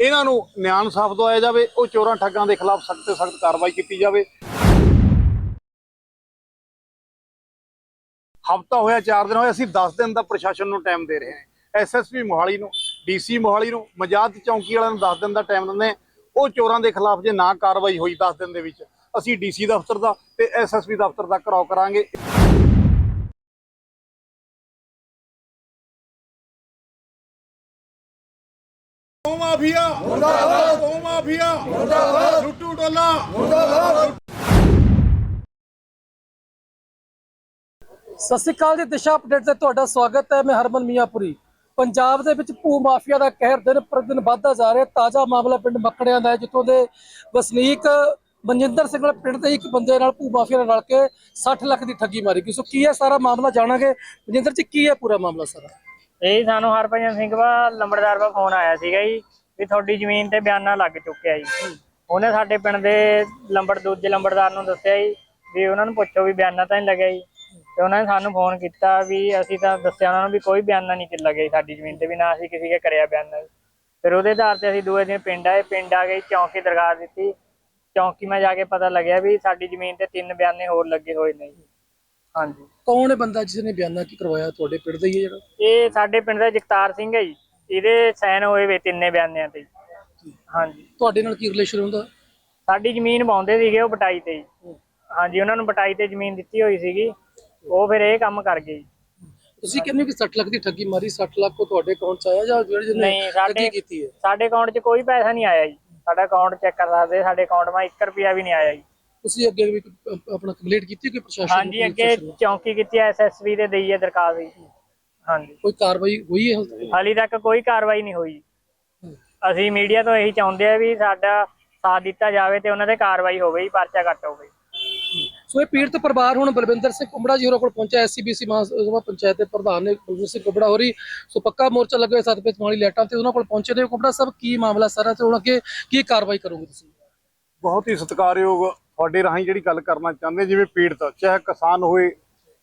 ਇਹਨਾਂ ਨੂੰ ਨਿਆਂ ਇਨਸਾਫ ਦਵਾਇਆ ਜਾਵੇ, ਉਹ ਚੋਰਾਂ ਠੱਗਾਂ ਦੇ ਖਿਲਾਫ ਸਖਤ ਤੋਂ ਸਖਤ ਕਾਰਵਾਈ ਕੀਤੀ ਜਾਵੇ। ਹਫਤਾ ਹੋਇਆ 4 ਦਿਨ ਹੋਇਆ ਅਸੀਂ 10 ਦਿਨ ਦਾ ਪ੍ਰਸ਼ਾਸਨ ਨੂੰ ਟਾਈਮ ਦੇ ਰਹੇ ਹਾਂ। ਐਸਐਸਪੀ ਮੋਹਾਲੀ ਨੂੰ ਡੀਸੀ ਮੋਹਾਲੀ ਨੂੰ, ਮਜ਼ਾਦ ਚੌਂਕੀ ਵਾਲਿਆਂ ਨੂੰ 10 ਦਿਨ ਦਾ ਟਾਈਮ ਦਿੰਦੇ ਉਹ ਚੋਰਾਂ ਦੇ ਖਿਲਾਫ ਜੇ ਨਾ ਕਾਰਵਾਈ ਹੋਈ 10 ਦਿਨ ਦੇ ਵਿੱਚ, ਅਸੀਂ ਡੀਸੀ ਦਫ਼ਤਰ ਦਾ ਤੇ ਐਸਐਸਪੀ ਦਫ਼ਤਰ ਦਾ ਘਰਾਓ ਕਰਾਂਗੇ। ਗੋ ਮਾਫੀਆ ਮੁਰਦਾਬਾਦ। ਗੋ ਮਾਫੀਆ ਮੁਰਦਾਬਾਦ। ਲੁੱਟੂ ਟੋਲਾ। ਸਤਿ ਸ਼੍ਰੀ ਅਕਾਲ ਜੀ ਦਿਸ਼ਾ ਅਪਡੇਟ ਤੇ ਤੁਹਾਡਾ ਸਵਾਗਤ ਹੈ। ਮੈਂ ਹਰਮਨ ਮੀਆਂਪੁਰੀ। ਪੰਜਾਬ ਦੇ ਵਿੱਚ ਭੂ ਮਾਫੀਆ ਦਾ ਕਹਿਰ ਦਿਨ ਪਰ ਦਿਨ ਵੱਧਦਾ ਜਾ ਰਿਹਾ। ਤਾਜ਼ਾ ਮਾਮਲਾ ਪਿੰਡ ਮੱਕੜਿਆਂ ਦਾ ਹੈ ਜਿੱਥੋਂ ਦੇ ਵਸਨੀਕ ਮਨਜਿੰਦਰ ਸਿੰਘ ਨਾਲ ਪਿੰਡ ਦੇ ਇੱਕ ਬੰਦੇ ਨਾਲ ਭੂ ਮਾਫੀਆ ਨਾਲ ਰਲ ਕੇ 60 ਲੱਖ ਦੀ ਠੱਗੀ ਮਾਰੀ ਗਈ। ਸੋ ਕੀ ਹੈ ਸਾਰਾ ਮਾਮਲਾ ਜਾਣਾਂਗੇ? ਮਨਜਿੰਦਰ ਜੀ ਕੀ ਹੈ ਪੂਰਾ ਮਾਮਲਾ ਸਾਰਾ? ਇਹ ਸਾਨੂੰ ਹਰਭਜਨ ਸਿੰਘ ਵਾ ਲੰਬੜਦਾਰ ਦਾ ਫੋਨ ਆਇਆ ਸੀਗਾ ਜੀ ਵੀ ਤੁਹਾਡੀ ਜ਼ਮੀਨ ਤੇ ਬਿਆਨਾ ਲੱਗ ਚੁੱਕਿਆ ਜੀ। ਉਹਨੇ ਸਾਡੇ ਪਿੰਡ ਦੇ ਲੰਬੜ ਦੂਜੇ ਲੰਬੜਦਾਰ ਨੂੰ ਦੱਸਿਆ ਜੀ ਵੀ ਉਹਨਾਂ ਨੂੰ ਪੁੱਛੋ ਵੀ ਬਿਆਨਾ ਤਾਂ ਨਹੀਂ ਲੱਗਿਆ ਜੀ। ਤੇ ਉਹਨਾਂ ਨੇ ਸਾਨੂੰ ਫੋਨ ਕੀਤਾ ਵੀ ਅਸੀਂ ਤਾਂ ਦੱਸਿਆ ਉਹਨਾਂ ਨੂੰ ਵੀ ਕੋਈ ਬਿਆਨਾ ਨਹੀਂ ਕਿ ਲੱਗਿਆ ਜੀ ਸਾਡੀ ਜ਼ਮੀਨ ਤੇ ਵੀ ਨਾ ਅਸੀਂ ਕਿਸੇ ਕੇ ਕਰਿਆ ਬਿਆਨਾ ਫਿਰ ਉਹਦੇ ਆਧਾਰ ਤੇ ਅਸੀਂ ਦੂਏ ਦਿਨ ਪਿੰਡ ਆਏ ਪਿੰਡ ਆ ਗਏ ਚੌਂਕੀ ਦਰਗਾਹ ਦਿੱਤੀ। ਚੌਂਕੀ ਮੈਂ ਜਾ ਕੇ ਪਤਾ ਲੱਗਿਆ ਵੀ ਸਾਡੀ ਜ਼ਮੀਨ ਤੇ ਤਿੰਨ ਬਿਆਨੇ ਹੋਰ ਲੱਗੇ ਹੋਏ ਨੇ ਜੀ। ਹਾਂਜੀ। ਕੌਣ ਹੈ ਬੰਦਾ ਜਿਸ ਨੇ ਬਿਆਨਾ ਕੀ ਕਰਵਾਇਆ? ਤੁਹਾਡੇ ਪਿੰਡ ਦਾ ਹੀ ਹੈ ਜਿਹੜਾ। ਇਹ ਸਾਡੇ ਪਿੰਡ ਦਾ ਜਗਤਾਰ ਸਿੰਘ ਹੈ ਜੀ। ਇਹਦੇ ਸਾਈਨ ਹੋਏ ਵੇ ਤਿੰਨੇ ਬਿਆਨਿਆਂ ਤੇ। ਹਾਂਜੀ। ਤੁਹਾਡੇ ਨਾਲ ਕੀ ਰਿਲੇਸ਼ਨ ਹੁੰਦਾ? ਸਾਡੀ ਜ਼ਮੀਨ ਪਾਉਂਦੇ ਸੀਗੇ ਉਹ ਬਟਾਈ ਤੇ। ਜੀ। ਹਾਂਜੀ ਉਹਨਾਂ ਨੂੰ ਬਟਾਈ ਤੇ ਜ਼ਮੀਨ ਦਿੱਤੀ ਹੋਈ ਸੀਗੀ। ਉਹ ਫਿਰ ਇਹ ਕੰਮ ਕਰ ਗਏ। ਜੀ। ਤੁਸੀਂ ਕਹਿੰਦੇ ਕਿ 60 ਲੱਖ ਦੀ ਠੱਗੀ ਮਾਰੀ 60 ਲੱਖ ਉਹ ਤੁਹਾਡੇ ਅਕਾਊਂਟ 'ਚ ਆਇਆ ਜਾਂ ਜਿਹੜੇ ਜਿਹਨੇ ਨਹੀਂ ਸਾਡੇ ਠੱਗੀ ਕੀਤੀ ਹੈ? ਸਾਡੇ ਅਕਾਊਂਟ 'ਚ ਕੋਈ ਪੈਸਾ ਨਹੀਂ ਆਇਆ ਜੀ। ਸਾਡਾ ਅਕਾਊਂਟ ਚੈੱਕ ਕਰ ਸਕਦੇ ਸਾਡੇ ਅਕਾਊਂਟ 'ਮਾ 1 ਰੁਪਿਆ ਵੀ ਨਹੀਂ ਆਇਆ ਜੀ। ਤੁਸੀਂ ਅੱਗੇ ਵੀ ਕੋਈ ਆਪਣਾ ਕੰਪਲੀਟ ਕੀਤੀ ਕਿ ਪ੍ਰਸ਼ਾਸਨ ਨੂੰ ਹਾਂਜੀ ਕੋਈ ਅੱਗੇ ਪ੍ਰਸ਼ਾਸਨ ਨੂੰ? ਚੌਂਕੀ ਕੀਤੀ ਐਸਐਸਬੀ ਦੇ ਦਈ ਹੈ ਦਰਖਾਸਤ ਜੀ ਹਾਂਜੀ। ਕੋਈ ਕਾਰਵਾਈ ਹੋਈ ਹੈ ਹਾਲੇ ਤੱਕ? ਹਾਲੀ ਤੱਕ ਕੋਈ ਕਾਰਵਾਈ ਨਹੀਂ ਹੋਈ। ਅਸੀਂ ਮੀਡੀਆ ਤੋਂ ਇਹੀ ਚਾਹੁੰਦੇ ਆ ਵੀ ਸਾਡਾ ਸਾਥ ਦਿੱਤਾ ਜਾਵੇ ਤੇ ਉਹਨਾਂ ਤੇ ਕਾਰਵਾਈ ਹੋਵੇ ਜੀ ਪਰਚਾ ਕੱਟ ਹੋਵੇ। ਸੋ ਇਹ ਪੀੜਤ ਪਰਿਵਾਰ ਹੁਣ ਬਲਵਿੰਦਰ ਸਿੰਘ ਕੁੰਬੜਾ ਜੀ ਹੋਰਾਂ ਕੋਲ ਪਹੁੰਚਿਆ ਐਸਸੀਬੀਸੀ ਮਹਾਸਭਾ ਪੰਚਾਇਤ ਦੇ ਪ੍ਰਧਾਨ ਨੇ ਬਲਵਿੰਦਰ ਸਿੰਘ ਕੁੰਬੜਾ ਹੋਰੀ। ਸੋ ਪੱਕਾ ਮੋਰਚਾ ਲੱਗੇ ਹੋਏ ਸੱਤ ਪੇਚ ਮਾਲੀ ਲੈਟਾਂ ਤੇ ਉਹਨਾਂ ਕੋਲ ਪਹੁੰਚੇ ਨੇ। ਕੁੰਬੜਾ ਸਾਹਿਬ ਕੀ ਮਾਮਲਾ ਸਾਰਾ ਤੇ ਹੁਣ ਅੱਗੇ ਕੀ ਕਾਰਵਾਈ ਕਰੋਗੇ ਤੁਸੀਂ? ਬਹੁਤ ਹੀ ਸਤਿਕਾਰਯੋਗ ਤੁਹਾਡੇ ਰਾਹੀਂ ਜਿਹੜੀ ਗੱਲ ਕਰਨਾ ਚਾਹੁੰਦੇ, ਜਿਵੇਂ ਪੀੜਤ ਚਾਹੇ ਕਿਸਾਨ ਹੋਏ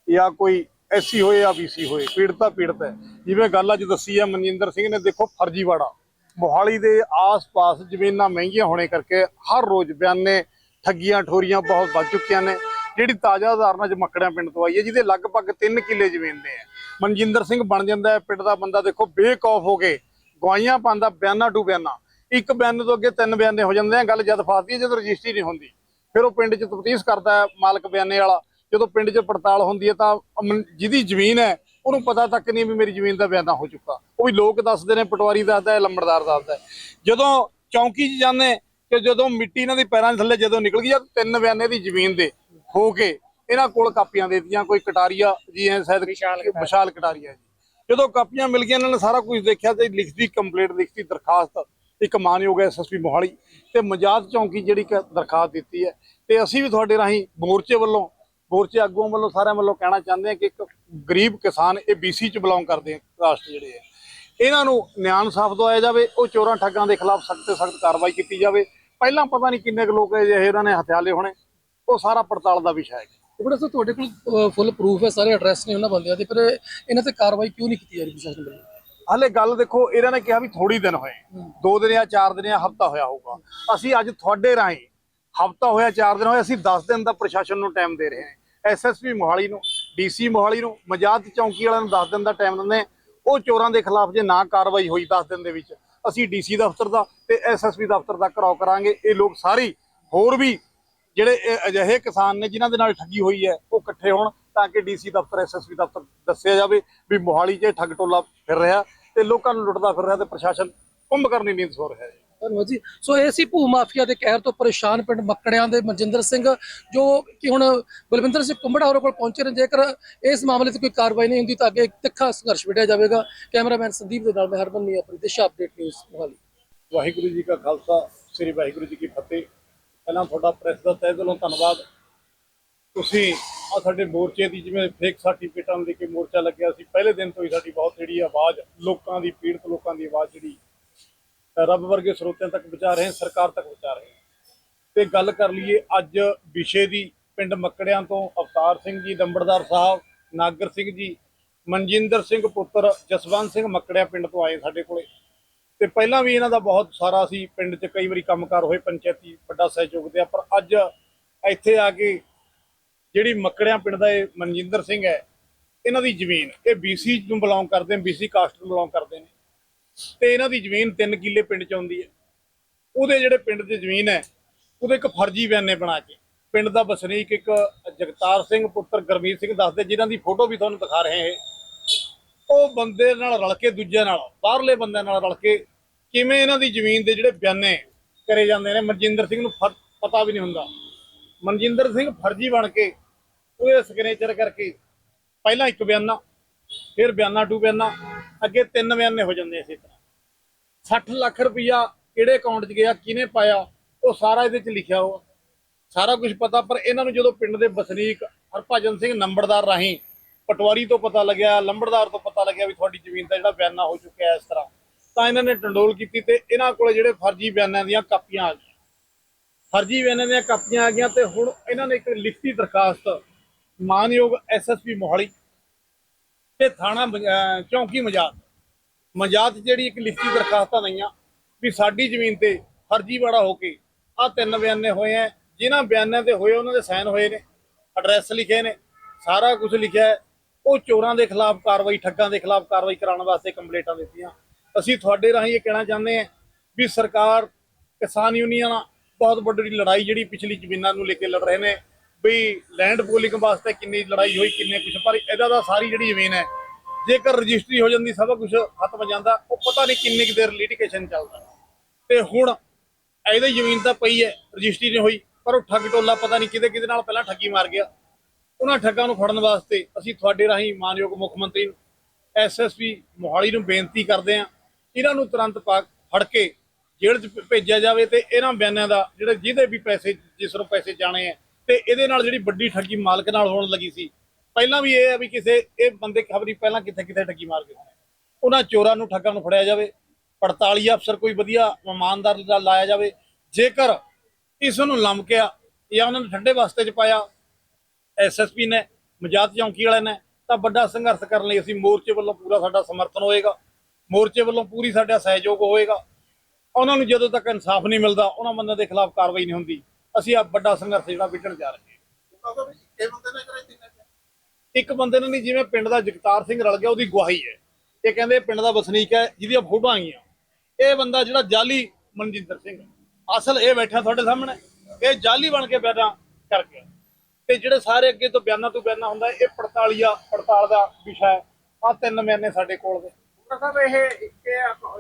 ਜਾਂ ਕੋਈ ਐਸੀ ਹੋਏ ਜਾਂ ਬੀਸੀ ਹੋਏ, ਪੀੜਤ ਪੀੜਤ ਹੈ। ਜਿਵੇਂ ਗੱਲ ਅੱਜ ਦੱਸੀ ਹੈ, ਮਨਜਿੰਦਰ ਸਿੰਘ ਨੇ ਦੇਖੋ ਫਰਜ਼ੀਵਾੜਾ, ਮੋਹਾਲੀ ਦੇ ਆਸ-ਪਾਸ ਜ਼ਮੀਨਾਂ ਮਹਿੰਗੀਆਂ ਹੋਣੇ ਕਰਕੇ ਹਰ ਰੋਜ਼ ਬਿਆਨੇ, ਠੱਗੀਆਂ, ਠੋਰੀਆਂ ਬਹੁਤ ਵੱਧ ਚੁੱਕੀਆਂ ਨੇ। ਜਿਹੜੀ ਤਾਜ਼ਾ ਉਦਾਹਰਨ ਅੱਜ ਮੱਕੜਿਆਂ ਪਿੰਡ ਤੋਂ ਆਈ ਹੈ, ਜਿਹਦੇ ਲਗਭਗ 3 ਕਿੱਲੇ ਜ਼ਮੀਨ ਦੇ ਹੈ। ਮਨਜਿੰਦਰ ਸਿੰਘ ਬਣ ਜਾਂਦਾ ਹੈ, ਪਿੰਡ ਦਾ ਬੰਦਾ ਦੇਖੋ ਬੇਕੌਫ ਹੋ ਕੇ ਗਵਾਈਆਂ ਪਾਉਂਦਾ, ਬਿਆਨਾ ਟੂ ਬਿਆਨਾ। ਇੱਕ ਬਿਆਨ ਤੋਂ ਅੱਗੇ ਤਿੰਨ ਬਿਆਨੇ ਹੋ ਜਾਂਦੇ ਆ, ਗੱਲ ਜਦ ਫਸਦੀ ਹੈ, ਜਦੋਂ ਰਜਿਸਟਰੀ ਨਹੀਂ ਹੁੰਦੀ। ਫਿਰ ਉਹ ਪਿੰਡ 'ਚ ਤਫਤੀਸ਼ ਕਰਦਾ ਹੈ ਮਾਲਕ ਬਿਆਨੇ ਵਾਲਾ। ਜਦੋਂ ਪਿੰਡ 'ਚ ਪੜਤਾਲ ਹੁੰਦੀ ਹੈ ਤਾਂ ਜਿਹਦੀ ਜ਼ਮੀਨ ਹੈ ਉਹਨੂੰ ਪਤਾ ਤੱਕ ਨਹੀਂ ਵੀ ਮੇਰੀ ਜ਼ਮੀਨ ਦਾ ਬਿਆਨਾ ਹੋ ਚੁੱਕਾ। ਉਹ ਵੀ ਲੋਕ ਦੱਸਦੇ ਨੇ ਪਟਵਾਰੀ ਦੱਸਦਾ ਹੈ ਲੰਬੜਦਾਰ ਦੱਸਦਾ ਜਦੋਂ ਚੌਂਕੀ 'ਚ ਜਾਂਦੇ ਕਿ ਜਦੋਂ ਮਿੱਟੀ ਇਹਨਾਂ ਦੇ ਪੈਰਾਂ ਦੇ ਥੱਲੇ ਜਦੋਂ ਨਿਕਲ ਗਈ ਜਦ ਤਿੰਨ ਬਿਆਨੇ ਦੀ ਜ਼ਮੀਨ ਦੇ ਹੋ ਕੇ ਇਹਨਾਂ ਕੋਲ ਕਾਪੀਆਂ ਦੇ ਦਿੱਤੀਆਂ ਕੋਈ ਕਟਾਰੀਆ ਜੀ ਐ ਸ਼ਾਇਦ ਵਿਸ਼ਾਲ ਕਟਾਰੀਆ ਜੀ। ਜਦੋਂ ਕਾਪੀਆਂ ਮਿਲ ਗਈਆਂ ਇਹਨਾਂ ਨੇ ਸਾਰਾ ਕੁਝ ਦੇਖਿਆ ਤੇ ਲਿਖਤੀ ਕੰਪਲੀਟ ਲਿਖਤੀ ਦਰਖਾਸਤ ਇੱਕ ਮਾਨਯੋਗ ਐਸਐਸਪੀ ਮੋਹਾਲੀ ਤੇ ਮਜ਼ਾਦ ਚੌਂਕੀ ਜਿਹੜੀ ਇੱਕ ਦਰਖਾਸਤ ਦਿੱਤੀ ਹੈ ਤੇ ਅਸੀਂ ਵੀ ਤੁਹਾਡੇ ਰਾਹੀਂ ਮੋਰਚੇ ਵੱਲੋਂ, ਮੋਰਚੇ ਆਗੂਆਂ ਵੱਲੋਂ ਸਾਰਿਆਂ ਵੱਲੋਂ ਕਹਿਣਾ ਚਾਹੁੰਦੇ ਹਾਂ ਕਿ ਇੱਕ ਗਰੀਬ ਕਿਸਾਨ ਇਹ ਬੀਸੀ ਚ ਬਿਲੋਂਗ ਕਰਦੇ ਆ ਕਾਸਟ ਜਿਹੜੇ ਆ। ਇਹਨਾਂ ਨੂੰ ਨਿਆਂ ਇਨਸਾਫ ਦਵਾਇਆ ਜਾਵੇ, ਉਹ ਚੋਰਾਂ ਠੱਗਾਂ ਦੇ ਖਿਲਾਫ ਸਖਤ ਤੋਂ ਸਖਤ ਕਾਰਵਾਈ ਕੀਤੀ ਜਾਵੇ। ਪਹਿਲਾਂ ਪਤਾ ਨਹੀਂ ਕਿੰਨੇ ਕੁ ਲੋਕ ਅਜਿਹੇ ਇਹਨਾਂ ਨੇ ਹਥਿਆਲੇ ਹੋਣੇ, ਉਹ ਸਾਰਾ ਪੜਤਾਲ ਦਾ ਵਿਸ਼ਾ ਹੈ। ਕੁੰਬੜਾ ਸਾਹਿਬ ਤੁਹਾਡੇ ਕੋਲ ਫੁੱਲ ਪ੍ਰੂਫ ਹੈ, ਸਾਰੇ ਐਡਰੈਸ ਨੇ ਉਹਨਾਂ ਬੰਦਿਆਂ ਦੇ, ਪਰ ਇਹਨਾਂ ਤੇ ਕਾਰਵਾਈ ਕਿਉਂ ਨਹੀਂ ਕੀਤੀ ਜਾ ਰਹੀ ਪ੍ਰਸ਼ਾਸਨ ਵੱਲੋਂ? ਹਲੇ ਗੱਲ ਦੇਖੋ ਇਹਨਾਂ ਨੇ ਕਿਹਾ ਵੀ ਥੋੜੀ ਦਿਨ ਹੋਏ। ਦੋ ਦਿਨ ਜਾਂ ਚਾਰ ਦਿਨ ਜਾਂ ਹਫਤਾ ਹੋਇਆ ਹੋਊਗਾ। ਅਸੀਂ ਅੱਜ ਤੁਹਾਡੇ ਰਾਹੀਂ ਹਫਤਾ ਹੋਇਆ ਚਾਰ ਦਿਨ ਹੋਏ ਅਸੀਂ 10 ਦਿਨ ਦਾ ਪ੍ਰਸ਼ਾਸਨ ਨੂੰ ਟਾਈਮ ਦੇ ਰਹੇ ਹਾਂ। ਐਸਐਸਪੀ ਮੋਹਾਲੀ ਨੂੰ ਡੀਸੀ ਮੋਹਾਲੀ ਨੂੰ ਮਜਾਤ ਚੌਂਕੀ ਵਾਲਿਆਂ ਨੂੰ 10 ਦਿਨ ਦਾ ਟਾਈਮ ਦਿੰਦੇ। ਉਹ ਚੋਰਾਂ ਦੇ ਖਿਲਾਫ ਜੇ ਨਾ ਕਾਰਵਾਈ ਹੋਈ 10 ਦਿਨ ਦੇ ਵਿੱਚ ਅਸੀਂ ਡੀਸੀ ਦਫ਼ਤਰ ਦਾ ਤੇ ਐਸਐਸਪੀ ਦਫ਼ਤਰ ਦਾ ਘਰਾਓ ਕਰਾਂਗੇ। ਇਹ ਲੋਕ ਸਾਰੇ ਹੋਰ ਵੀ ਜਿਹੜੇ ਅਜਿਹੇ ਕਿਸਾਨ ਨੇ ਜਿਨ੍ਹਾਂ ਦੇ ਨਾਲ ਠੱਗੀ ਹੋਈ ਹੈ ਉਹ ਇਕੱਠੇ ਹੋਣ। ਤਾਂ ਕਿ ਡੀਸੀ ਦਫ਼ਤਰ ਐਸਐਸਪੀ ਦਫ਼ਤਰ ਦੱਸਿਆ ਜਾਵੇ ਵੀ ਮੋਹਾਲੀ 'ਚ ਠੱਗ ਟੋਲਾ ਫਿਰ ਰਿਹਾ ਤੇ ਲੋਕਾਂ ਨੂੰ ਲੁੱਟਦਾ ਫਿਰ ਰਿਹਾ ਤੇ ਪ੍ਰਸ਼ਾਸਨ ਕੁੰਭਕਰਨੀ ਨੀਂਦ ਸੋ ਰਿਹਾ ਹੈ। ਧੰਨਵਾਦ ਜੀ। ਸੋ ਇਹ ਸੀ ਭੂ ਮਾਫੀਆ ਦੇ ਕਹਿਰ ਤੋਂ ਪਰੇਸ਼ਾਨ ਪਿੰਡ ਮੱਕੜਿਆਂ ਦੇ ਮਨਜਿੰਦਰ ਸਿੰਘ ਜੋ ਕਿ ਹੁਣ ਬਲਵਿੰਦਰ ਸਿੰਘ ਕੁੰਬੜਾ ਹੋਰਾਂ ਕੋਲ ਪਹੁੰਚੇ ਨੇ। ਜੇਕਰ ਇਸ ਮਾਮਲੇ ਤੇ ਕੋਈ ਕਾਰਵਾਈ ਨਹੀਂ ਹੁੰਦੀ ਤਾਂ ਅੱਗੇ ਤਿੱਖਾ ਸੰਘਰਸ਼ ਵਿੱਢਿਆ ਜਾਵੇਗਾ। ਕੈਮਰਾਮੈਨ ਸੰਦੀਪ ਦੇ ਨਾਲ ਮੈਂ ਹਰਮਨ ਮੀਆਂ ਆਪਣੀ ਦਿਸ਼ਾ ਅਪਡੇਟ ਨਿਊਜ਼ ਮੋਹਾਲੀ। ਵਾਹਿਗੁਰੂ ਜੀ ਕਾ ਖਾਲਸਾ ਸ੍ਰੀ ਵਾਹਿਗੁਰੂ ਜੀ ਕੀ ਫਤਿਹ। ਪਹਿਲਾਂ ਤੁਹਾਡਾ ਪ੍ਰੈਸ ਦਾ ਤਹਿ ਦਿਲੋਂ ਧੰਨਵਾਦ। ਤੁਸੀਂ ਆ ਸਾਡੇ ਮੋਰਚੇ ਦੀ ਜਿਵੇਂ ਫੇਕ ਸਰਟੀਫਿਕੇਟਾਂ ਨੂੰ ਲੈ ਕੇ ਮੋਰਚਾ ਲੱਗਿਆ ਸੀ, ਪਹਿਲੇ ਦਿਨ ਤੋਂ ਹੀ ਸਾਡੀ ਬਹੁਤ ਜਿਹੜੀ ਆਵਾਜ਼, ਲੋਕਾਂ ਦੀ, ਪੀੜਤ ਲੋਕਾਂ ਦੀ ਆਵਾਜ਼ ਜਿਹੜੀ ਰੱਬ ਵਰਗੇ ਸਰੋਤਿਆਂ ਤੱਕ ਪਹੁੰਚਾ ਰਹੇ ਸਰਕਾਰ ਤੱਕ ਪਹੁੰਚਾ ਰਹੇ ਹਾਂ। ਤੇ ਗੱਲ ਕਰ ਲਈਏ ਅੱਜ ਵਿਸ਼ੇ ਦੀ, ਪਿੰਡ ਮੱਕੜਿਆਂ ਤੋਂ ਅਵਤਾਰ ਸਿੰਘ ਜੀ, ਦੰਬੜਦਾਰ ਸਾਹਿਬ, ਨਾਗਰ ਸਿੰਘ ਜੀ, ਮਨਜਿੰਦਰ ਸਿੰਘ ਪੁੱਤਰ, ਜਸਵੰਤ ਸਿੰਘ ਮੱਕੜਿਆ ਪਿੰਡ ਤੋਂ ਆਏ ਸਾਡੇ ਕੋਲੇ ਤੇ ਪਹਿਲਾਂ ਵੀ ਇਹਨਾਂ ਦਾ ਬਹੁਤ ਸਾਰਾ ਸੀ, ਪਿੰਡ 'ਚ ਕਈ ਵਾਰੀ ਕੰਮਕਾਰ ਹੋਏ, ਪੰਚਾਇਤੀ ਵੱਡਾ ਸਹਿਯੋਗ ਦਿਆ, ਪਰ ਅੱਜ ਇੱਥੇ ਆ ਕੇ ਜਿਹੜੀ ਮੱਕੜਿਆਂ ਪਿੰਡ ਦਾ ਇਹ ਮਨਜਿੰਦਰ ਸਿੰਘ ਹੈ, ਇਹਨਾਂ ਦੀ ਜ਼ਮੀਨ, ਇਹ BC ਨੂੰ ਬਿਲੋਂਗ ਕਰਦੇ ਨੇ BC ਕਾਸਟ ਨੂੰ ਬਿਲੋਂਗ ਕਰਦੇ ਨੇ। ਤੇ ਇਹਨਾਂ ਦੀ ਜ਼ਮੀਨ 3 ਕਿੱਲੇ ਪਿੰਡ 'ਚ ਆਉਂਦੀ ਹੈ। ਉਹਦੇ ਜਿਹੜੇ ਪਿੰਡ ਦੀ ਜ਼ਮੀਨ ਹੈ, ਉਹਦੇ ਇੱਕ ਫਰਜ਼ੀ ਬਿਆਨੇ ਬਣਾ ਕੇ। ਪਿੰਡ ਦਾ ਵਸਨੀਕ ਇੱਕ ਜਗਤਾਰ ਸਿੰਘ ਪੁੱਤਰ ਗਰਮੀਤ ਸਿੰਘ ਦੱਸਦੇ, ਜਿਨ੍ਹਾਂ ਦੀ ਫੋਟੋ ਵੀ ਤੁਹਾਨੂੰ ਦਿਖਾ ਰਹੇ ਹਾਂ। ਉਹ ਬੰਦੇ ਨਾਲ ਰਲ ਕੇ ਦੂਜਿਆਂ ਨਾਲ, ਬਾਹਰਲੇ ਬੰਦਿਆਂ ਨਾਲ ਰਲ ਕੇ ਕਿਵੇਂ ਇਹਨਾਂ ਦੀ ਜ਼ਮੀਨ ਦੇ ਜਿਹੜੇ ਬਿਆਨੇ ਕਰੇ ਜਾਂਦੇ ਨੇ, ਮਨਜਿੰਦਰ ਸਿੰਘ ਨੂੰ ਫਰ- ਪਤਾ ਵੀ ਨਹੀਂ ਹੁੰਦਾ। ਮਨਜਿੰਦਰ ਸਿੰਘ ਫਰਜ਼ੀ ਬਣ ਕੇ ਉਹਦੇ ਸਿਗਨੇਚਰ ਕਰਕੇ ਪਹਿਲਾਂ ਇੱਕ ਬਿਆਨਾ, ਫਿਰ ਬਿਆਨਾ ਟੂ ਬਿਆਨਾ, ਅੱਗੇ ਤਿੰਨ ਬਿਆਨੇ ਹੋ ਜਾਂਦੇ ਇਸੇ ਤਰ੍ਹਾਂ। 60 ਲੱਖ ਰੁਪਈਆ ਕਿਹੜੇ ਅਕਾਊਂਟ 'ਚ ਗਿਆ, ਕਿਹਨੇ ਪਾਇਆ, ਉਹ ਸਾਰਾ ਇਹਦੇ 'ਚ ਲਿਖਿਆ ਹੋਇਆ ਸਾਰਾ ਕੁਝ ਪਤਾ, ਪਰ ਇਹਨਾਂ ਨੂੰ ਜਦੋਂ ਪਿੰਡ ਦੇ ਵਸਨੀਕ ਹਰਭਜਨ ਸਿੰਘ ਨੰਬਰਦਾਰ ਰਾਹੀਂ ਪਟਵਾਰੀ ਤੋਂ ਪਤਾ ਲੱਗਿਆ, ਲੰਬੜਦਾਰ ਤੋਂ ਪਤਾ ਲੱਗਿਆ ਵੀ ਤੁਹਾਡੀ ਜ਼ਮੀਨ ਦਾ ਜਿਹੜਾ ਬਿਆਨਾ ਹੋ ਚੁੱਕਿਆ ਇਸ ਤਰ੍ਹਾਂ, ਤਾਂ ਇਹਨਾਂ ਨੇ ਟੰਡੋਲ ਕੀਤੀ ਤੇ ਇਹਨਾਂ ਕੋਲੇ ਜਿਹੜੇ ਫਰਜ਼ੀ ਬਿਆਨਾਂ ਦੀਆਂ ਕਾਪੀਆਂ ਆ ਗਈਆਂ। ਫਰਜ਼ੀ ਬਿਆਨਾਂ ਦੀਆਂ ਕਾਪੀਆਂ ਆ ਗਈਆਂ ਤੇ ਹੁਣ ਇਹਨਾਂ ਨੇ ਇੱਕ ਲਿਖਤੀ ਦਰਖਾਸਤ ਮਾਨਯੋਗ ਐਸਐਸਪੀ ਮੋਹਾਲੀ ਤੇ ਥਾਣਾ ਚੌਂਕੀ ਮਜਾਤ ਮਜਾਤ ਜਿਹੜੀ ਇੱਕ ਲਿਖਤੀ ਦਰਖਾਸਤਾਂ ਦਈਆਂ ਵੀ ਸਾਡੀ ਜ਼ਮੀਨ ਤੇ ਫਰਜ਼ੀਵਾੜਾ ਹੋ ਕੇ ਆ ਤਿੰਨ ਬਿਆਨੇ ਹੋਏ ਆ ਜਿਨ੍ਹਾਂ ਬਿਆਨਾਂ ਤੇ ਹੋਏ ਉਹਨਾਂ ਦੇ ਸਾਈਨ ਹੋਏ ਨੇ, ਐਡਰੈਸ ਲਿਖੇ ਨੇ, ਸਾਰਾ ਕੁਝ ਲਿਖਿਆ ਹੈ ਉਹ ਚੋਰਾਂ ਦੇ ਖਿਲਾਫ ਕਾਰਵਾਈ, ਠੱਗਾਂ ਦੇ ਖਿਲਾਫ ਕਾਰਵਾਈ ਕਰਾਉਣ ਵਾਸਤੇ ਕੰਪਲੇਂਟਾਂ ਦਿੱਤੀਆਂ। ਅਸੀਂ ਤੁਹਾਡੇ ਰਾਹੀਂ ਇਹ ਕਹਿਣਾ ਚਾਹੁੰਦੇ ਹਾਂ ਵੀ ਸਰਕਾਰ ਕਿਸਾਨ ਯੂਨੀਅਨਾਂ ਬਹੁਤ ਵੱਡੀ ਲੜਾਈ ਜਿਹੜੀ ਪਿਛਲੀ ਜ਼ਮੀਨਾਂ ਨੂੰ ਲੈ ਕੇ ਲੜ ਰਹੇ ਨੇ ਵੀ ਲੈਂਡ ਪੂਲਿੰਗ ਵਾਸਤੇ ਕਿੰਨੀ ਲੜਾਈ ਹੋਈ, ਕਿੰਨੇ ਕੁਛ, ਪਰ ਇਹਦਾ ਦਾ ਸਾਰੀ ਜਿਹੜੀ ਜ਼ਮੀਨ ਹੈ, ਜੇਕਰ ਰਜਿਸਟਰੀ ਹੋ ਜਾਂਦੀ, ਸਭ ਕੁਝ ਖਤਮ ਜਾਂਦਾ, ਉਹ ਪਤਾ ਨਹੀਂ ਕਿੰਨੀ ਕੁ ਦੇਰ ਲਿਟੀਗੇਸ਼ਨ ਚੱਲਦਾ। ਤੇ ਹੁਣ ਇਹਦੀ ਜ਼ਮੀਨ ਤਾਂ ਪਈ ਹੈ, ਰਜਿਸਟਰੀ ਨਹੀਂ ਹੋਈ, ਪਰ ਉਹ ਠੱਗ ਟੋਲਾ ਪਤਾ ਨਹੀਂ ਕਿਹਦੇ ਕਿਹਦੇ ਨਾਲ ਪਹਿਲਾਂ ਠੱਗੀ ਮਾਰ ਗਿਆ। ਉਹਨਾਂ ਠੱਗਾਂ ਨੂੰ ਫੜਨ ਵਾਸਤੇ ਅਸੀਂ ਤੁਹਾਡੇ ਰਾਹੀਂ ਮਾਨਯੋਗ ਮੁੱਖ ਮੰਤਰੀ ਨੂੰ ਐਸਐਸਪੀ ਮੋਹਾਲੀ ਨੂੰ ਬੇਨਤੀ ਕਰਦੇ ਹਾਂ, ਇਹਨਾਂ ਨੂੰ ਤੁਰੰਤ ਪਾ- ਫੜ ਕੇ ਜੇਲ੍ਹ 'ਚ ਭੇਜਿਆ ਜਾਵੇ ਤੇ ਇਹਨਾਂ ਬਿਆਨਾਂ ਦਾ, ਜਿਹੜੇ ਜਿਹਦੇ ਵੀ ਪੈਸੇ, ਜਿਸ ਨੂੰ ਪੈਸੇ ਜਾਣੇ ਆ ਤੇ ਇਹਦੇ ਨਾਲ ਜਿਹੜੀ ਵੱਡੀ ਠੱਗੀ ਮਾਲਕ ਨਾਲ ਹੋਣ ਲੱਗੀ ਸੀ, ਪਹਿਲਾਂ ਵੀ ਇਹ ਹੈ ਵੀ ਕਿਸੇ, ਇਹ ਬੰਦੇ ਖਬਰੀ ਪਹਿਲਾਂ ਕਿੱਥੇ ਕਿੱਥੇ ਠੱਗੀ ਮਾਰ ਕੇ ਹੋਣੇ ਉਹਨਾਂ ਚੋਰਾਂ ਨੂੰ, ਠੱਗਾਂ ਨੂੰ ਫੜਿਆ ਜਾਵੇ, ਪੜਤਾਲੀ ਅਫਸਰ ਕੋਈ ਵਧੀਆ ਇਮਾਨਦਾਰ ਦਾ ਲਾਇਆ ਜਾਵੇ, ਜੇਕਰ ਇਸ ਨੂੰ ਲਮਕਿਆ ਜਾਂ ਉਹਨਾਂ ਨੂੰ ਠੰਡੇ ਵਾਸਤੇ ਚ ਪਾਇਆ ਐਸਐਸਪੀ ਨੇ, ਮਜਾਤ ਚੌਂਕੀ ਵਾਲਿਆਂ ਨੇ, ਤਾਂ ਵੱਡਾ ਸੰਘਰਸ਼ ਕਰਨ ਲਈ ਅਸੀਂ ਮੋਰਚੇ ਵੱਲੋਂ ਪੂਰਾ ਸਾਡਾ ਸਮਰਥਨ ਹੋਏਗਾ, ਮੋਰਚੇ ਵੱਲੋਂ ਪੂਰੀ ਸਾਡਾ ਸਹਿਯੋਗ ਹੋਏਗਾ। ਉਹਨਾਂ ਨੂੰ ਜਦੋਂ ਤੱਕ ਇਨਸਾਫ ਨਹੀਂ ਮਿਲਦਾ, ਉਹਨਾਂ ਬੰਦਿਆਂ ਦੇ ਖਿਲਾਫ ਕਾਰਵਾਈ ਨਹੀਂ ਹੁੰਦੀ। ਅਸੀਂ ਆ ਵੱਡਾ ਸੰਘਰਸ਼ ਜਿਹੜਾ ਵਿੱਢਣ ਜਾ ਰਹੇ ਹਾਂ। ਇੱਕ ਬੰਦੇ ਨੇ ਨਹੀਂ ਜਿਵੇਂ ਪਿੰਡ ਦਾ ਜਗਤਾਰ ਸਿੰਘ ਰਲ ਗਿਆ ਉਹਦੀ ਗਵਾਹੀ ਹੈ। ਇਹ ਕਹਿੰਦੇ ਪਿੰਡ ਦਾ ਵਸਨੀਕ ਹੈ ਜਿਹਦੀਆਂ ਫੋਟੋਆਂ ਆਈਆਂ। ਇਹ ਬੰਦਾ ਜਿਹੜਾ ਜਾਲੀ ਮਨਜਿੰਦਰ ਸਿੰਘ ਅਸਲ ਇਹ ਬੈਠਾ ਤੁਹਾਡੇ ਸਾਹਮਣੇ ਇਹ ਜਾਲੀ ਬਣ ਕੇ ਬਿਆਨਾ ਕਰ ਗਿਆ। ਤੇ ਜਿਹੜੇ ਸਾਰੇ ਅੱਗੇ ਤੋਂ ਬਿਆਨਾਂ ਤੋਂ ਬਿਆਨਾ ਹੁੰਦਾ ਇਹ ਪੜਤਾਲੀਆ ਪੜਤਾਲ ਦਾ ਵਿਸ਼ਾ ਆ ਤਿੰਨ ਬਿਆਨੇ ਸਾਡੇ ਕੋਲ ਦੇ ਡਾਕਟਰ ਸਾਹਿਬ ਇਹ ਇੱਕ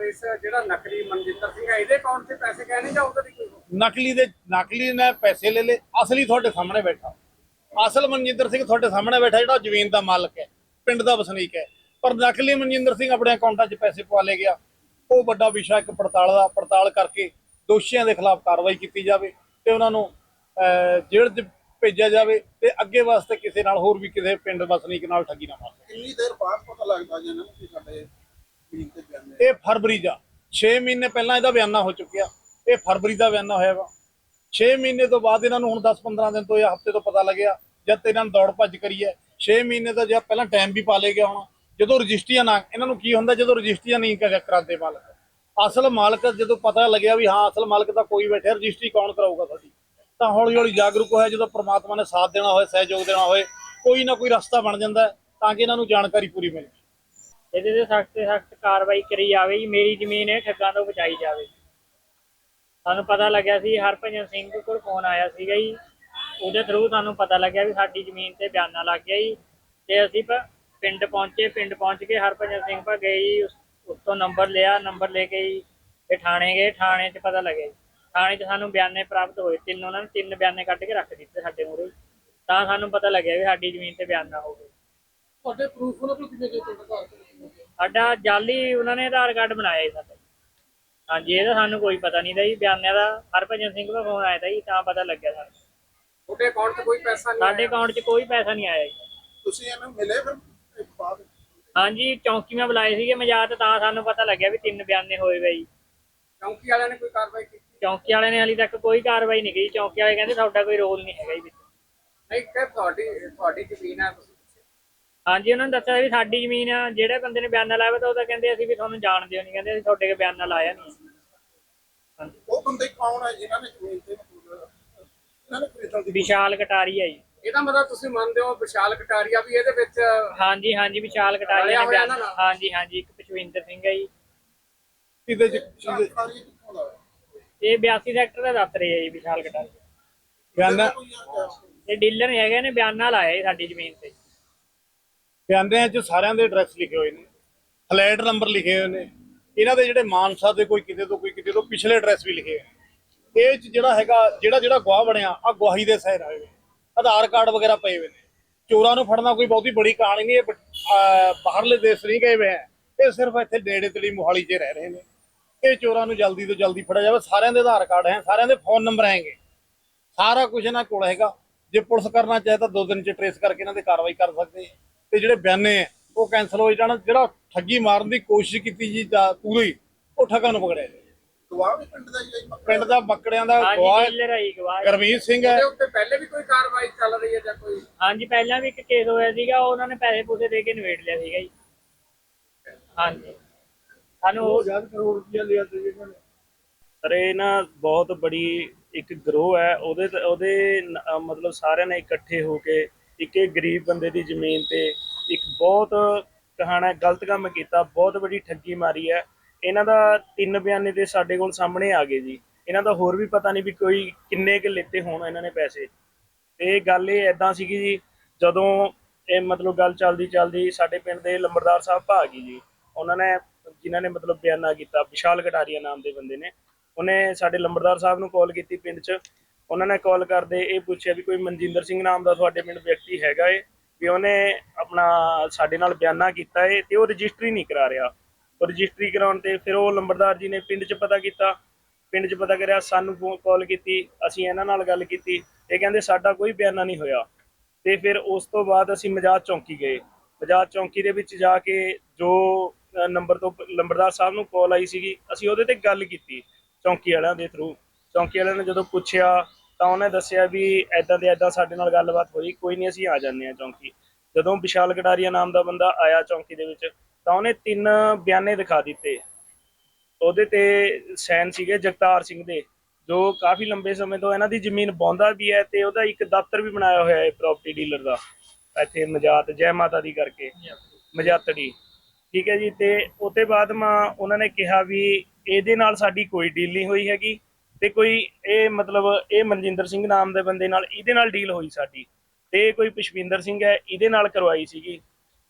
ਇਸ ਜਿਹੜਾ ਨਕਲੀ ਮਨਜਿੰਦਰ ਸਿੰਘ ਹੈ ਇਹਦੇ ਅਕਾਊਂਟ 'ਚ ਪੈਸੇ ਗਏ ਨਹੀਂ ਜਾਂ ਉਹਦੇ ਦੀ ਕੋਈ? ਨਕਲੀ ਦੇ ਨਕਲੀ ਨੇ ਪੈਸੇ ਲੈ ਲੇ ਅਸਲੀ ਤੁਹਾਡੇ ਸਾਹਮਣੇ ਬੈਠਾ। ਅਸਲ ਮਨਜਿੰਦਰ ਸਿੰਘ ਤੁਹਾਡੇ ਸਾਹਮਣੇ ਬੈਠਾ ਜਿਹੜਾ ਜ਼ਮੀਨ ਦਾ ਮਾਲਕ ਹੈ ਪਿੰਡ ਦਾ ਵਸਨੀਕ ਹੈ। ਪਰ ਨਕਲੀ ਮਨਜਿੰਦਰ ਸਿੰਘ ਆਪਣੇ ਅਕਾਊਂਟਾਂ 'ਚ ਪੈਸੇ ਪਵਾ ਲੈ ਗਿਆ। ਉਹ ਵੱਡਾ ਵਿਸ਼ਾ ਇੱਕ ਪੜਤਾਲ ਦਾ ਪੜਤਾਲ ਕਰਕੇ ਦੋਸ਼ੀਆਂ ਦੇ ਖਿਲਾਫ ਕਾਰਵਾਈ ਕੀਤੀ ਜਾਵੇ ਤੇ ਉਹਨਾਂ ਨੂੰ ਜੇਲ੍ਹ 'ਚ ਭੇਜਿਆ ਜਾਵੇ ਤੇ ਅੱਗੇ ਵਾਸਤੇ ਕਿਸੇ ਨਾਲ ਹੋਰ ਵੀ ਕਿਸੇ ਪਿੰਡ ਵਸਨੀਕ ਨਾਲ ਠੱਗੀ ਨਾ ਮਾਰੇ ਕਿੰਨੀ ਦੇਰ ਬਾਅਦ ਪਤਾ ਲੱਗਦਾ ਜੀ ਇਹਨਾਂ ਨੂੰ ਕਿ ਸਾਡੇ ਇਹ ਫਰਵਰੀ ਦਾ 6 ਮਹੀਨੇ ਪਹਿਲਾਂ ਇਹਦਾ ਬਿਆਨਾ ਹੋ ਚੁੱਕਿਆ। ਇਹ ਫਰਵਰੀ ਦਾ ਬਿਆਨਾ ਹੋਇਆ ਵਾ। 6 ਮਹੀਨੇ ਤੋਂ ਬਾਅਦ ਇਹਨਾਂ ਨੂੰ ਹੁਣ 10-15 ਦਿਨ ਤੋਂ ਜਾਂ ਹਫ਼ਤੇ ਤੋਂ ਪਤਾ ਲੱਗਿਆ, ਜਦ ਇਹਨਾਂ ਨੂੰ ਦੌੜ ਭੱਜ ਕਰੀਏ ਹੈ। 6 ਮਹੀਨੇ ਦਾ ਜਾਂ ਪਹਿਲਾਂ ਟਾਈਮ ਵੀ ਪਾ ਲੇ ਗਿਆ ਹੋਣਾ। ਜਦੋਂ ਰਜਿਸਟਰੀਆਂ ਨਾ ਇਹਨਾਂ ਨੂੰ ਕੀ ਹੁੰਦਾ ਜਦੋਂ ਰਜਿਸਟਰੀਆਂ ਨਹੀਂ ਕਰਾਉਂਦੇ ਮਾਲਕ। ਅਸਲ ਮਾਲਕ ਜਦੋਂ ਪਤਾ ਲੱਗਿਆ ਵੀ ਹਾਂ, ਅਸਲ ਮਾਲਕ ਤਾਂ ਕੋਈ ਬੈਠਿਆ, ਰਜਿਸਟਰੀ ਕੌਣ ਕਰਾਊਗਾ ਤੁਹਾਡੀ? ਤਾਂ ਹੌਲੀ ਹੌਲੀ ਜਾਗਰੂਕ ਹੋਇਆ, ਜਦੋਂ ਪ੍ਰਮਾਤਮਾ ਨੇ ਸਾਥ ਦੇਣਾ ਹੋਏ, ਸਹਿਯੋਗ ਦੇਣਾ ਹੋਏ, ਕੋਈ ਨਾ ਕੋਈ ਰਸਤਾ ਬਣ ਜਾਂਦਾ ਹੈ ਤਾਂ ਕਿ ਇਹਨਾਂ ਨੂੰ ਜਾਣਕਾਰੀ ਪੂਰੀ ਮਿਲ। ਇਹਦੇ ਤੇ ਸਖਤ ਸਖਤ ਕਾਰਵਾਈ ਕਰੀ ਜਾਵੇ ਜੀ, ਮੇਰੀ ਜ਼ਮੀਨ ਇਹ ਠੱਗਾਂ ਤੋਂ ਬਚਾਈ ਜਾਵੇ। ਸਾਨੂੰ ਪਤਾ ਲੱਗਿਆ ਸੀ, ਹਰਭਜਨ ਸਿੰਘ ਕੋਲ ਫੋਨ ਆਇਆ ਸੀਗਾ ਜੀ। ਉਹਦੇ ਥਰੂ ਸਾਨੂੰ ਪਤਾ ਲੱਗਿਆ ਵੀ ਸਾਡੀ ਜ਼ਮੀਨ ਤੇ ਬਿਆਨਾ ਲੱਗ ਗਿਆ ਜੀ। ਤੇ ਅਸੀਂ ਪਿੰਡ ਪਹੁੰਚੇ, ਪਿੰਡ ਪਹੁੰਚ ਕੇ ਹਰਭਜਨ ਸਿੰਘ ਪਾ ਗਏ ਜੀ। ਉਸ ਤੋਂ ਨੰਬਰ ਲਿਆ, ਨੰਬਰ ਲੈ ਕੇ ਜੀ। ਤੇ ਥਾਣੇ ਗਏ, ਥਾਣੇ 'ਚ ਪਤਾ ਲੱਗਿਆ ਜੀ। ਥਾਣੇ 'ਚ ਸਾਨੂੰ ਬਿਆਨੇ ਪ੍ਰਾਪਤ ਹੋਏ ਤਿੰਨ, ਉਹਨਾਂ ਨੇ ਤਿੰਨ ਬਿਆਨੇ ਕੱਢ ਕੇ ਰੱਖ ਦਿੱਤੇ ਸਾਡੇ ਮੂਹਰੇ। ਤਾਂ ਸਾਨੂੰ ਪਤਾ ਲੱਗਿਆ ਵੀ ਸਾਡੀ ਜ਼ਮੀਨ ਤੇ ਬਿਆਨਾ ਹੋ ਗਿਆ। ਤੁਹਾਡੇ ਪ੍ਰੂਫ ਉਹਨਾਂ ਕੋਲ ਕਿਵੇਂ ਗਏ ਤੁਹਾਡੇ ਘਰ ਸਾਡਾ ਜਾਲੀ ਉਹਨਾਂ ਨੇ ਆਧਾਰ ਕਾਰਡ ਬਣਾਇਆ ਜੀ ਸਾਡਾ। ਹਾਂਜੀ ਇਹਦਾ ਸਾਨੂੰ ਕੋਈ ਪਤਾ ਨਹੀਂ ਦਾ ਜੀ ਬਿਆਨਿਆਂ ਦਾ ਹਰਭਜਨ ਸਿੰਘ ਦਾ ਫੋਨ ਆਇਆ ਤਾ ਜੀ ਤਾਂ ਪਤਾ ਲੱਗਿਆ ਸਾਨੂੰ। ਤੁਹਾਡੇ ਅਕਾਊਂਟ 'ਚ ਕੋਈ ਪੈਸਾ ਨਹੀਂ ਸਾਡੇ ਅਕਾਊਂਟ 'ਚ ਕੋਈ ਪੈਸਾ ਨਹੀਂ ਆਇਆ ਜੀ। ਤੁਸੀਂ ਇਹਨੂੰ ਮਿਲੇ ਫਿਰ ਇੱਕ ਬਾਅਦ ਹਾਂਜੀ ਚੌਂਕੀ ਮੈਂ ਬੁਲਾਏ ਸੀਗੇ ਮਜਾਤ ਤਾਂ ਸਾਨੂੰ ਪਤਾ ਲੱਗਿਆ ਵੀ ਤਿੰਨ ਬਿਆਨੇ ਹੋਏ ਵੇ ਜੀ। ਚੌਂਕੀ ਵਾਲਿਆਂ ਨੇ ਕੋਈ ਕਾਰਵਾਈ ਕੀਤੀ? ਚੌਂਕੀ ਵਾਲਿਆਂ ਨੇ ਹਾਲੇ ਤੱਕ ਕੋਈ ਕਾਰਵਾਈ ਨਹੀਂ ਕੀਤੀ। ਚੌਂਕੀ ਵਾਲੇ ਕਹਿੰਦੇ ਤੁਹਾਡਾ ਕੋਈ ਰੋਲ ਨਹੀਂ ਹੈਗਾ ਜੀ ਵਿੱਚ। ਨਹੀਂ ਕਿ ਤੁਹਾਡੀ ਤੁਹਾਡੀ ਜ਼ਮੀਨ ਹੈ ਤੁਸੀਂ ਹਾਂਜੀ ਉਹਨਾਂ ਨੇ ਦੱਸਿਆ ਵੀ ਸਾਡੀ ਜ਼ਮੀਨ ਆ ਜਿਹੜੇ ਬੰਦੇ ਨੇ ਬਿਆਨਾ ਲਾਇਆ ਵਾ ਤਾਂ ਉਹ ਤਾਂ ਕਹਿੰਦੇ ਅਸੀਂ ਵੀ ਤੁਹਾਨੂੰ ਜਾਣਦੇ ਹੋ ਨਹੀਂ ਕਹਿੰਦੇ ਅਸੀਂ ਤੁਹਾਡੇ ਕੇ ਬਿਆਨਾ ਲਾਇਆ ਨਹੀਂ ਉਹ ਬੰਦੇ ਕੌਣ ਹੈ ਜਿਨ੍ਹਾਂ ਨੇ ਜ਼ਮੀਨ ਤੇ ਮਤਲਬ ਇਹਨਾਂ ਨੇ ਖਰੀਦਣ ਦੀ ਵਿਸ਼ਾਲ ਕਟਾਰੀ ਆ ਜੀ। ਇਹਦਾ ਮਤਲਬ ਤੁਸੀਂ ਮੰਨਦੇ ਹੋ ਵਿਸ਼ਾਲ ਕਟਾਰੀਆ ਵੀ ਇਹਦੇ ਵਿੱਚ ਹਾਂਜੀ ਹਾਂਜੀ ਵਿਸ਼ਾਲ ਕਟਾਰੀ ਰਲਿਆ ਨੇ ਹੋਇਆ ਬਿਆਨ ਇਹਨਾਂ ਨਾਲ? ਹਾਂਜੀ ਹਾਂਜੀ ਇੱਕ ਪਸ਼ਵਿੰਦਰ ਸਿੰਘ ਹੈ ਜੀ। ਇਹਦੇ ਚ ਇਹਦੇ- ਜਾਣਕਾਰੀ ਕਿੱਥੋਂ ਦਾ? ਹੈ? ਇਹ 82 ਸੈਕਟਰ ਦਾ ਦਫ਼ਤਰ ਹੈ ਜੀ ਵਿਸ਼ਾਲ ਕਟਾਰੀ। ਬਿਆਨਾਂ ਆ- ਇਹ ਡੀਲਰ ਹੈਗੇ ਨੇ ਬਿਆਨਾ ਲਾਇਆ ਜੀ ਸਾਡੀ ਜ਼ਮੀਨ ਤੇ। ਬਿਆਨਾਂ 'ਚ ਸਾਰਿਆਂ ਦੇ ਐਡਰੈਸ ਲਿਖੇ ਹੋਏ ਨੇ। ਫਲੈਟ ਨੰਬਰ ਲਿਖੇ ਹੋਏ ਨੇ। ਇਹਨਾਂ ਦੇ ਜਿਹੜੇ ਮਾਨਸਾ ਦੇ ਕੋਈ ਕਿਤੇ ਤੋਂ ਕੋਈ ਕਿਤੇ ਤੋਂ ਪਿਛਲੇ ਐਡਰੈਸ ਵੀ ਲਿਖੇ ਹੋਏ ਇਹ 'ਚ ਜਿਹੜਾ ਹੈਗਾ, ਜਿਹੜਾ ਜਿਹੜਾ ਗਵਾਹ ਬਣਿਆ ਆ ਗਵਾਹੀ ਦੇ ਸਾਈਨ ਆਏ ਆਧਾਰ ਕਾਰਡ ਵਗੈਰਾ ਪਏ ਹੋਏ ਨੇ। ਚੋਰਾਂ ਨੂੰ ਫੜਨਾ ਕੋਈ ਬਹੁਤੀ ਬੜੀ ਕਹਾਣੀ ਨਹੀਂ ਇਹ ਬਾਹਰਲੇ ਦੇਸ਼ ਨਹੀਂ ਗਏ ਹੋਏ ਹੈ। ਇਹ ਸਿਰਫ ਇੱਥੇ ਨੇੜੇ ਤੇੜੀ ਮੋਹਾਲੀ 'ਚ ਰਹਿ ਰਹੇ ਨੇ। ਇਹ ਚੋਰਾਂ ਨੂੰ ਜਲਦੀ ਤੋਂ ਜਲਦੀ ਫੜਿਆ ਜਾਵੇ। ਸਾਰਿਆਂ ਦੇ ਆਧਾਰ ਕਾਰਡ ਹੈ, ਸਾਰਿਆਂ ਦੇ ਫੋਨ ਨੰਬਰ ਹੈਗੇ। ਸਾਰਾ ਕੁਝ ਇਹਨਾਂ ਕੋਲ ਹੈਗਾ। ਜੇ ਪੁਲਿਸ ਕਰਨਾ ਚਾਹੇ ਤਾਂ ਦੋ ਦਿਨ ਚ ਟਰੇਸ ਕਰਕੇ ਇਹਨਾਂ ਤੇ ਕਾਰਵਾਈ ਕਰ ਸਕਦੇ ਹੈ ਤੇ ਜਿਹੜੇ ਬਿਆਨੇ ਉਹ ਕੈਨਸਲ ਹੋ ਜਾਣ ਜਿਹੜਾ ਠੱਗੀ ਮਾਰਨ ਦੀ ਕੋਸ਼ਿਸ਼ ਕੀਤੀ ਜੀ ਤਾਂ ਪੂਰੀ ਉਹ ਠੱਗਾਂ ਨੂੰ ਪਕੜਿਆ ਜਾਏ। ਗਵਾਹ ਵੀ ਪਿੰਡ ਦਾ ਹੀ ਹੈ ਜੀ? ਪਿੰਡ ਦਾ ਬੱਕੜਿਆਂ ਦਾ ਹਾਂਜੀ ਗਵਾਹ ਡੀਲਰ ਹੈ ਜੀ। ਗਵਾਹ ਗਰਮੀਤ ਸਿੰਘ ਹੈ। ਇਹਦੇ ਉੱਤੇ ਪਹਿਲੇ ਵੀ ਕੋਈ ਕਾਰਵਾਈ ਚੱਲ ਰਹੀ ਹੈ ਜਾਂ ਕੋਈ? ਹਾਂਜੀ ਪਹਿਲਾਂ ਵੀ ਇੱਕ ਕੇਸ ਹੋਇਆ ਸੀਗਾ ਉਹਨਾਂ ਨੇ ਪੈਸੇ ਪੂਸੇ ਦੇ ਕੇ ਨਿਬੇੜ ਲਿਆ ਸੀਗਾ ਜੀ। ਹਾਂਜੀ। ਸਾਨੂੰ ਉਹ- ਕਰੋੜ ਰੁਪਇਆ ਲਿਆ ਤੇ ਇਹਨਾਂ ਨੇ। ਸਰ ਇਹ ਨਾ ਬਹੁਤ ਬੜੀ ਇੱਕ ਗਰੋਹ ਹੈ ਉਹਦੇ ਉਹਦੇ ਨ- ਅਹ ਮਤਲਬ ਸਾਰਿਆਂ ਨੇ ਇਕੱਠੇ ਹੋ ਕੇ ਇੱਕ ਇਹ ਗਰੀਬ ਬੰਦੇ ਦੀ ਜ਼ਮੀਨ ਤੇ ਇੱਕ ਬਹੁਤ ਕਹਾਣਾ ਗਲਤ ਕੰਮ ਕੀਤਾ, ਬਹੁਤ ਵੱਡੀ ਠੱਗੀ ਮਾਰੀ ਹੈ। ਇਹਨਾਂ ਦਾ ਤਿੰਨ ਬਿਆਨੇ ਤੇ ਸਾਡੇ ਕੋਲ ਸਾਹਮਣੇ ਆ ਗਏ ਜੀ। ਇਹਨਾਂ ਦਾ ਹੋਰ ਵੀ ਪਤਾ ਨਹੀਂ ਵੀ ਕੋਈ ਕਿੰਨੇ ਕੁ ਲਿੱਤੇ ਹੋਣ ਇਹਨਾਂ ਨੇ ਪੈਸੇ। ਤੇ ਗੱਲ ਇਹ ਐਦਾਂ ਸੀਗੀ ਜੀ, ਜਦੋਂ ਇਹ ਮਤਲਬ ਗੱਲ ਚੱਲਦੀ ਚੱਲਦੀ ਸਾਡੇ ਪਿੰਡ ਦੇ ਲੰਬੜਦਾਰ ਸਾਹਿਬ ਭਾਗੀ ਜੀ। ਉਹਨਾਂ ਨੇ, ਜਿਨ੍ਹਾਂ ਨੇ ਮਤਲਬ ਬਿਆਨਾ ਕੀਤਾ, ਵਿਸ਼ਾਲ ਕਟਾਰੀਆ ਨਾਮ ਦੇ ਬੰਦੇ ਨੇ। ਉਹਨੇ ਸਾਡੇ ਲੰਬਰਦਾਰ ਸਾਹਿਬ ਨੂੰ ਕਾਲ ਕੀਤੀ ਪਿੰਡ 'ਚ। ਉਹਨਾਂ ਨੇ ਕਾਲ ਕਰਦੇ ਇਹ ਪੁੱਛਿਆ ਵੀ ਕੋਈ ਮਨਜਿੰਦਰ ਸਿੰਘ ਨਾਮ ਦਾ ਤੁਹਾਡੇ ਪਿੰਡ ਵਿਅਕਤੀ ਹੈਗਾ ਏ? ਵੀ ਉਹਨੇ ਆਪਣਾ ਸਾਡੇ ਨਾਲ ਬਿਆਨਾ ਕੀਤਾ ਏ ਤੇ ਉਹ ਰਜਿਸਟਰੀ ਨਹੀਂ ਕਰਾ ਰਿਹਾ। ਉਹ ਰਜਿਸਟਰੀ ਕਰਾਉਣ ਤੇ ਫਿਰ ਉਹ ਲੰਬੜਦਾਰ ਜੀ ਨੇ ਪਿੰਡ 'ਚ ਪਤਾ ਕੀਤਾ। ਪਿੰਡ 'ਚ ਪਤਾ ਕਰਿਆ, ਸਾਨੂੰ ਫੋਨ ਕਾਲ ਕੀਤੀ, ਅਸੀਂ ਇਹਨਾਂ ਨਾਲ ਗੱਲ ਕੀਤੀ ਇਹ ਕਹਿੰਦੇ ਸਾਡਾ ਕੋਈ ਬਿਆਨਾ ਨਹੀਂ ਹੋਇਆ। ਤੇ ਫਿਰ ਉਸ ਤੋਂ ਬਾਅਦ ਅਸੀਂ ਮਜਾਜ ਚੌਂਕੀ ਗਏ। ਮਜਾਜ ਚੌਂਕੀ ਦੇ ਵਿੱਚ ਜਾ ਕੇ ਜੋ ਨੰਬਰ ਤੋਂ ਲੰਬੜਦਾਰ ਸਾਹਿਬ ਨੂੰ ਕਾਲ ਆਈ ਸੀਗੀ, ਅਸੀਂ ਉਹਦੇ ਤੇ ਗੱਲ ਕੀਤੀ ਚੌਂਕੀ ਵਾਲਿਆਂ ਦੇ ਥਰੂ ਚੌਂਕੀ ਵਾਲਿਆਂ ਨੇ ਜਦੋਂ ਪੁੱਛਿਆ ਤਾਂ ਉਹਨੇ ਦੱਸਿਆ ਵੀ ਐਦਾਂ ਦੇ ਐਦਾਂ ਸਾਡੇ ਨਾਲ ਗੱਲਬਾਤ ਹੋਈ, ਕੋਈ ਨਹੀਂ ਅਸੀਂ ਆ ਜਾਂਦੇ ਆ ਚੌਂਕੀ। ਜਦੋਂ ਵਿਸ਼ਾਲ ਕਟਾਰੀਆ ਨਾਮ ਦਾ ਬੰਦਾ ਆਇਆ ਚੌਂਕੀ ਦੇ ਵਿੱਚ, ਤਾਂ ਉਹਨੇ ਤਿੰਨ ਬਿਆਨੇ ਦਿਖਾ ਦਿੱਤੇ। ਉਹਦੇ ਤੇ ਸੈਨ ਸੀਗੇ ਜਗਤਾਰ ਸਿੰਘ ਦੇ, ਜੋ ਕਾਫੀ ਲੰਬੇ ਸਮੇਂ ਤੋਂ ਇਹਨਾਂ ਦੀ ਜ਼ਮੀਨ ਬੌਂਦਾ ਵੀ ਹੈ ਤੇ ਉਹਦਾ ਇੱਕ ਦਫ਼ਤਰ ਵੀ ਬਣਾਇਆ ਹੋਇਆ ਹੈ ਪ੍ਰਾਪਰਟੀ ਡੀਲਰ ਦਾ, ਇੱਥੇ ਮਜਾਤ, ਜੈ ਮਾਤਾ ਦੀ ਕਰਕੇ। ਮਜਾਤੜੀ ਠੀਕ ਹੈ ਜੀ, ਤੇ ਉਹਤੇ ਬਾਅਦ ਮਾਂ ਉਹਨਾਂ ਨੇ ਕਿਹਾ ਵੀ ਇਹਦੇ ਨਾਲ ਸਾਡੀ ਕੋਈ ਡੀਲ ਨਹੀਂ ਹੋਈ ਹੈਗੀ। ਤੇ ਕੋਈ ਇਹ ਮਤਲਬ ਇਹ ਮਨਜਿੰਦਰ ਸਿੰਘ ਨਾਮ ਦੇ ਬੰਦੇ ਨਾਲ ਇਹਦੇ ਨਾਲ ਡੀਲ ਹੋਈ ਸਾਡੀ। ਤੇ ਕੋਈ ਪੁਸ਼ਪਿੰਦਰ ਸਿੰਘ ਹੈ, ਇਹਦੇ ਨਾਲ ਕਰਵਾਈ ਸੀਗੀ।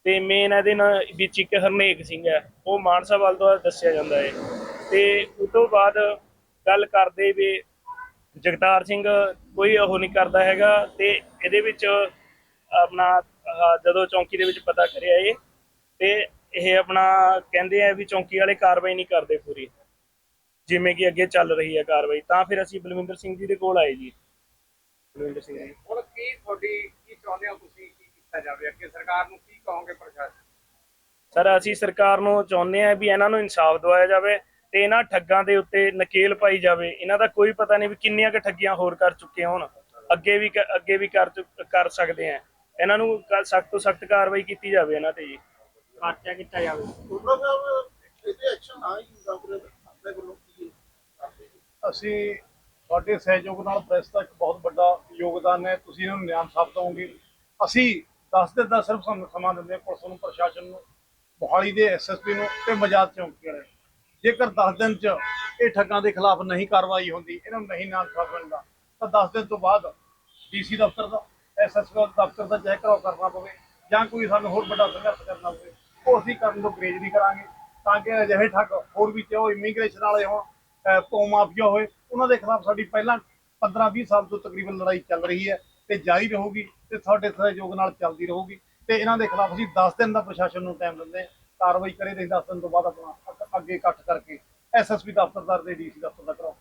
ਤੇ ਮੇਨ ਇਹਦੇ ਨਾਲ ਵਿੱਚ ਇੱਕ ਹਰਨੇਕ ਸਿੰਘ ਹੈ, ਉਹ ਮਾਨਸਾ ਵੱਲ ਤੋਂ ਦੱਸਿਆ ਜਾਂਦਾ ਹੈ। ਤੇ ਉਸ ਤੋਂ ਬਾਅਦ ਗੱਲ ਕਰਦੇ ਵੀ ਜਗਤਾਰ ਸਿੰਘ ਕੋਈ ਉਹ ਨਹੀਂ ਕਰਦਾ ਹੈਗਾ ਤੇ ਇਹਦੇ ਵਿੱਚ ਆਪਣਾ ਜਦੋਂ ਚੌਂਕੀ ਦੇ ਵਿੱਚ ਪਤਾ ਕਰਿਆ ਇਹ, ਤੇ ਇਹ ਆਪਣਾ ਕਹਿੰਦੇ ਆ ਵੀ ਚੌਂਕੀ ਵਾਲੇ ਕਾਰਵਾਈ ਨਹੀਂ ਕਰਦੇ ਪੂਰੀ। ਜਿਵੇਂ ਕਿ ਅੱਗੇ ਚੱਲ ਰਹੀ ਹੈ ਕਾਰਵਾਈ ਤਾਂ ਫਿਰ ਅਸੀਂ ਬਲਵਿੰਦਰ ਸਿੰਘ ਜੀ ਦੇ ਕੋਲ ਆਏ ਜੀ। ਬਲਵਿੰਦਰ ਸਿੰਘ ਜੀ। ਹੁਣ ਕੀ ਤੁਹਾਡੀ ਕੀ ਚਾਹੁੰਦੇ ਹੋ ਤੁਸੀਂ ਕੀ ਕੀਤਾ ਜਾਵੇ? ਅੱਗੇ ਸਰਕਾਰ ਨੂੰ ਕੀ ਕਹੋਗੇ ਪ੍ਰਸ਼ਾਸਨ? ਸਰ ਅਸੀਂ ਸਰਕਾਰ ਨੂੰ ਚਾਹੁੰਦੇ ਆ ਵੀ ਇਹਨਾਂ ਨੂੰ ਇਨਸਾਫ ਦਿਵਾਇਆ ਜਾਵੇ ਤੇ ਇਹਨਾਂ ਠੱਗਾਂ ਦੇ ਉੱਤੇ ਨਕੇਲ ਪਾਈ ਜਾਵੇ। ਇਹਨਾਂ ਦਾ ਕੋਈ ਪਤਾ ਨਹੀਂ ਵੀ ਕਿੰਨੀਆਂ ਕੁ ਠੱਗੀਆਂ ਹੋਰ ਕਰ ਚੁੱਕੇ ਹੋਣ। ਅੱਗੇ ਵੀ ਅੱਗੇ ਵੀ ਕਰ ਕਰ ਸਕਦੇ ਆ ਇਹਨਾਂ ਨੂੰ ਸਖਤ ਤੋਂ ਸਖਤ ਕਾਰਵਾਈ ਕੀਤੀ ਜਾਵੇ ਇਹਨਾਂ ਤੇ ਜੀ। ਪਰਚਾ ਕੀਤਾ ਜਾਵੇ। ਉਹਨਾਂ ਦਾ ਇਹਦੇ ਐਕਸ਼ਨ ਨਾ ਹੀ ਹੁੰਦਾ ਆਪਣੇ ਆਪਣੇ ਵੱਲੋਂ। ਕੀ ਕਰਦੇ ਜੀ? ਅਸੀਂ ਤੁਹਾਡੇ ਸਹਿਯੋਗ ਨਾਲ ਪ੍ਰੈਸ ਦਾ ਇੱਕ ਬਹੁਤ ਵੱਡਾ ਯੋਗਦਾਨ ਹੈ। ਤੁਸੀਂ ਇਹਨਾਂ ਨੂੰ ਨਿਆਂ ਸਾਬਤ ਹੋਵੋਗੇ। ਅਸੀਂ 10 ਦਿਨ ਦਾ ਸਿਰਫ ਸਾਨੂੰ ਸਮਾਂ ਦਿੰਦੇ ਪੁਲਿਸ ਨੂੰ, ਪ੍ਰਸ਼ਾਸਨ ਨੂੰ, ਮੋਹਾਲੀ ਦੇ ਐਸਐਸਪੀ ਨੂੰ ਤੇ ਮਜ਼ਾਦ ਚੌਂਕੀ ਵਾਲੇ ਜੇਕਰ 10 ਦਿਨ ਚ ਇਹ ਠੱਗਾਂ ਦੇ ਖਿਲਾਫ ਨਹੀਂ ਕਾਰਵਾਈ ਹੁੰਦੀ, ਇਹਨਾਂ ਨੂੰ ਨਹੀਂ ਨਾਮ ਸਾਫ਼ ਮਿਲਦਾ ਤਾਂ 10 ਦਿਨ ਤੋਂ ਬਾਅਦ ਡੀਸੀ ਦਫ਼ਤਰ ਦਾ ਐਸਐਸਪੀ ਦਫ਼ਤਰ ਦਾ ਚੈੱਕ ਕਰਾਓ ਕਰਨਾ ਪਵੇ ਜਾਂ ਕੋਈ ਸਾਨੂੰ ਹੋਰ ਵੱਡਾ ਸੰਘਰਸ਼ ਕਰਨਾ ਪਵੇ, ਉਹ ਅਸੀਂ ਕਰਨ ਤੋਂ ਗਰੇਜ ਨਹੀਂ ਕਰਾਂਗੇ। ਤਾਂ ਕਿ ਅਜਿਹੇ ਠੱਗ ਹੋਰ ਵੀ ਤੇ ਉਹ ਇਮੀਗ੍ਰੇਸ਼ਨ ਵਾਲੇ ਹੋਣ ਅਹ ਮਾਫੀਆ ਹੋਏ, ਉਹਨਾਂ ਦੇ ਖਿਲਾਫ ਸਾਡੀ ਪਹਿਲਾਂ 15-20 ਸਾਲ ਤੋਂ ਤਕਰੀਬਨ ਲੜਾਈ ਚੱਲ ਰਹੀ ਹੈ ਤੇ ਜਾਰੀ ਰਹੂਗੀ ਤੇ ਸਾਡੇ ਸਹਿਯੋਗ ਨਾਲ ਚੱਲਦੀ ਰਹੂਗੀ ਤੇ ਇਹਨਾਂ ਦੇ ਖਿਲਾਫ ਅਸੀਂ 10 ਦਿਨ ਦਾ ਪ੍ਰਸ਼ਾਸਨ ਨੂੰ ਟਾਈਮ ਦਿੰਦੇ ਹਾਂ। ਕਾਰਵਾਈ ਕਰੇ ਤੇ 10 ਦਿਨ ਤੋਂ ਬਾਅਦ ਆਪਣਾ ਅੱਗੇ ਇਕੱਠ ਕਰਕੇ ਐਸਐਸਪੀ ਦਫ਼ਤਰਦਾਰ ਦੇ ਡੀਸੀ ਦਫ਼ਤਰ ਦਾ ਕਰਾਓ